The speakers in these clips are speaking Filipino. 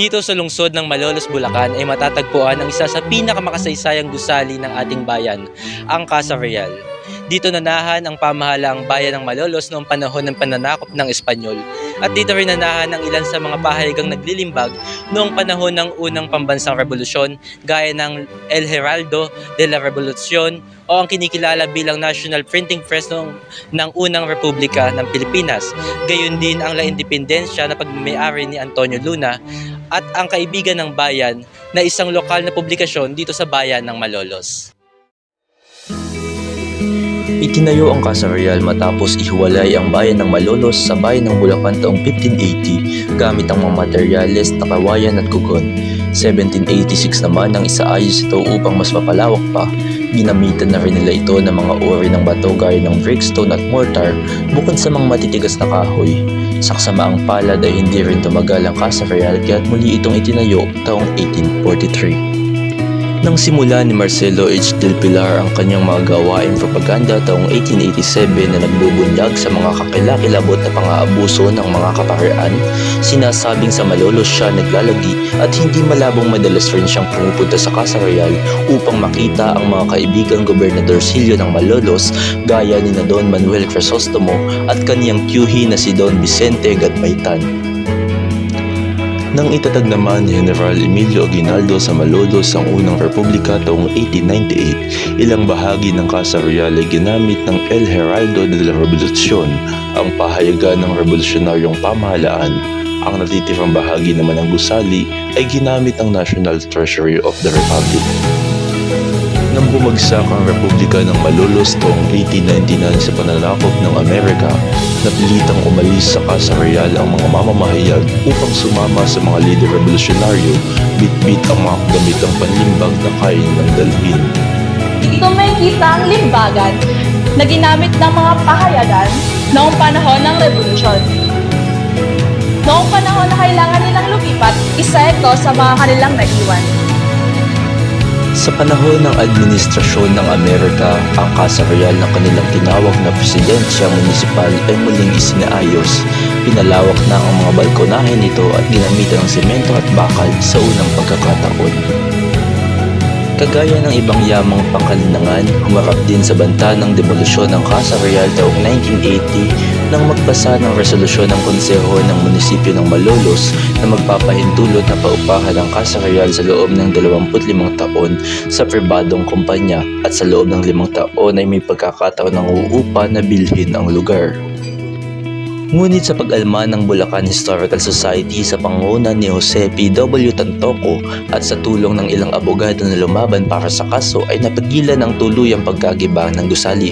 Dito sa lungsod ng Malolos, Bulacan ay matatagpuan ang isa sa pinakamakasaysayang gusali ng ating bayan, ang Casa Real. Dito nanahan ang pamahalaang bayan ng Malolos noong panahon ng pananakop ng Espanyol. At dito rin nanahan ang ilan sa mga pahayagang naglilimbag noong panahon ng unang pambansang revolusyon gaya ng El Heraldo de la Revolucion o ang kinikilala bilang National Printing Press noong, ng unang Republika ng Pilipinas. Gayon din ang La Independencia na pagmamayari ni Antonio Luna at ang Kaibigan ng Bayan na isang lokal na publikasyon dito sa bayan ng Malolos. Itinayo ang Casa Real matapos ihiwalay ang bayan ng Malolos sa bayan ng Bulacan taong 1580 gamit ang mga materyales na kawayan at kugon. 1786 naman ang isaayos ito upang mas mapalawak pa. Ginamitan na rin nila ito ng mga uri ng bato gaya ng brickstone at mortar bukod sa mga matitigas na kahoy. Saksamaang palad ay hindi rin tumagal ang Casa Real kaya't muli itong itinayo taong 1843. Nang simula ni Marcelo H. Del Pilar ang kanyang mga gawain propaganda taong 1887 na nagbubunyag sa mga kakilakilabot na pang-aabuso ng mga kapaharian, sinasabing sa Malolos siya naglalagi at hindi malabong madalas rin siyang pumupunta sa Casa Real upang makita ang mga kaibigang gobernador Silio ng Malolos gaya ni na Don Manuel Crisostomo at kaniyang tiyuhi na si Don Vicente Gatbaitan. Nang itatag naman ni General Emilio Aguinaldo sa Malolos ang unang republika taong 1898, ilang bahagi ng Casa Real ay ginamit ng El Heraldo de la Revolucion, ang pahayagan ng revolusyonaryong pamahalaan. Ang natitirang bahagi naman ng gusali ay ginamit ng National Treasury of the Republic. Bumagsak ang Republika ng Malolos taong 1899 sa pananakop ng Amerika, napilitang umalis sa Casa Real ang mga mamamahayag upang sumama sa mga lider revolusyonaryo, bit-bit ang mga gamitang panlimbag na kain ng dalhin. Dito may kita ang limbagan na ginamit ng mga pahayagan noong panahon ng revolusyon. Noong panahon na kailangan nilang lumipat, isa ito sa mga kanilang naiwan. Sa panahon ng administrasyon ng Amerika, ang Casa Real na kanilang tinawag na Presidensya Municipal ay muling isinaayos. Pinalawak na ang mga balkonahe nito at ginamitan ng semento at bakal sa unang pagkakataon. Kagaya ng ibang yamang pangkalinangan, humarap din sa banta ng demolusyon ng Casa Real taong 1980 nang magpasa ng resolusyon ng Konseho ng Munisipyo ng Malolos na magpapahintulot na paupahan ang Real sa loob ng 25 taon sa pribadong kumpanya at sa loob ng limang taon ay may pagkakataon ng uupa na bilhin ang lugar. Ngunit sa pag-alma ng Bulacan Historical Society sa pangunguna ni Jose P. W. Tantoco at sa tulong ng ilang abogado na lumaban para sa kaso ay napigilan ang tuluyang pagkagiba ng gusali.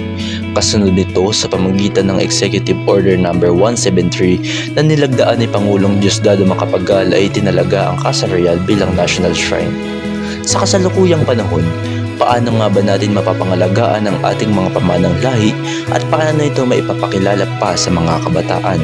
Kasunod nito sa pamagitan ng Executive Order No. 173 na nilagdaan ni Pangulong Diosdado Macapagal ay tinalaga ang Casa Real bilang National Shrine. Sa kasalukuyang panahon, paano nga ba natin mapapangalagaan ang ating mga pamanang lahi at paano ito maipapakilala pa sa mga kabataan?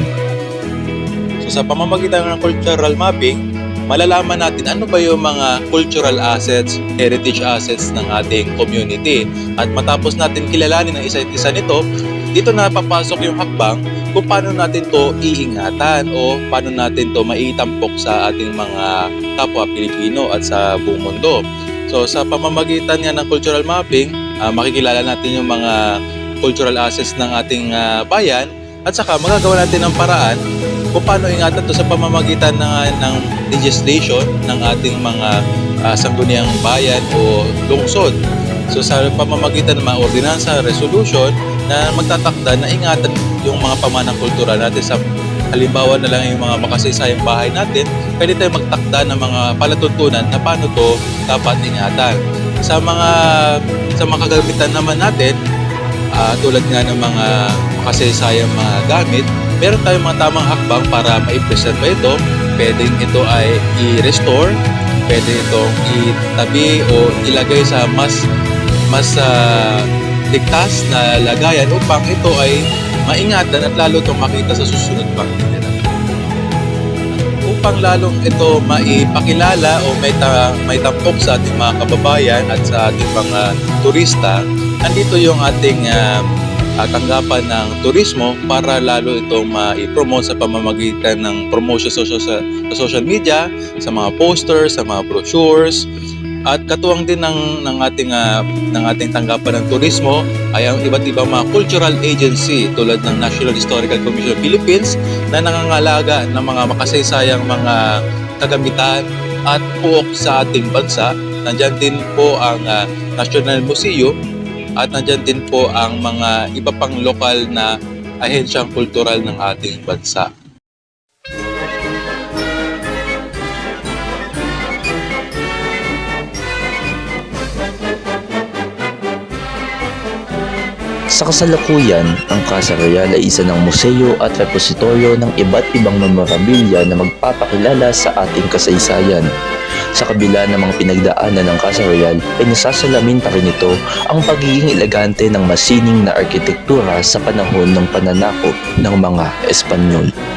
So sa pamamagitan ng cultural mapping, malalaman natin ano ba yung mga cultural assets, heritage assets ng ating community. At matapos natin kilalanin ang isa't isa nito, dito na papasok yung hakbang kung paano natin to iingatan o paano natin to maitampok sa ating mga kapwa Pilipino at sa buong mundo. So sa pamamagitan nga ng cultural mapping, ah, makikilala natin yung mga cultural assets ng ating ah, bayan at saka magagawa natin ng paraan kung paano ingatan to sa pamamagitan ng, ng legislation ng ating mga ah, sangguniang bayan o lungsod. So sa pamamagitan ng mga ordinansa, resolution na magtatakda na ingatan yung mga pamanang kultural natin sa halimbawa na lang yung mga makasaysayang bahay natin, pwede tayo magtakda ng mga palatuntunan na paano to dapat ingatan. Sa mga sa mga kagamitan naman natin, ah, tulad nga ng mga makasaysayang mga gamit, meron tayong mga tamang hakbang para ma-preserve ito. Pwedeng ito ay i-restore, pwede itong itabi o ilagay sa mas mas ah, ligtas na lagayan upang ito ay maingatan at lalo itong makita sa susunod pang. Upang lalong ito maipakilala o may, ta, may tampok sa ating mga kababayan at sa ating mga turista, andito yung ating ah, at tanggapan ng turismo para lalo itong ma-promote sa pamamagitan ng promotion sa social, sa social media, sa mga posters, sa mga brochures, at katuwang din ng ng ating ah, ng ating tanggapan ng turismo ay ang iba't ibang mga cultural agency tulad ng National Historical Commission of Philippines na nangangalaga ng mga makasaysayang mga kagamitan at puok sa ating bansa. Nandyan din po ang ah, National Museum at nandyan din po ang mga iba pang lokal na ahensyang kultural ng ating bansa. Sa kasalukuyan, ang Casa Real ay isa ng museo at repositoryo ng iba't ibang memorabilia na magpapakilala sa ating kasaysayan. Sa kabila ng mga pinagdaanan ng Casa Real ay nasasalamin pa rin ito ang pagiging elegante ng masining na arkitektura sa panahon ng pananakop ng mga Espanyol.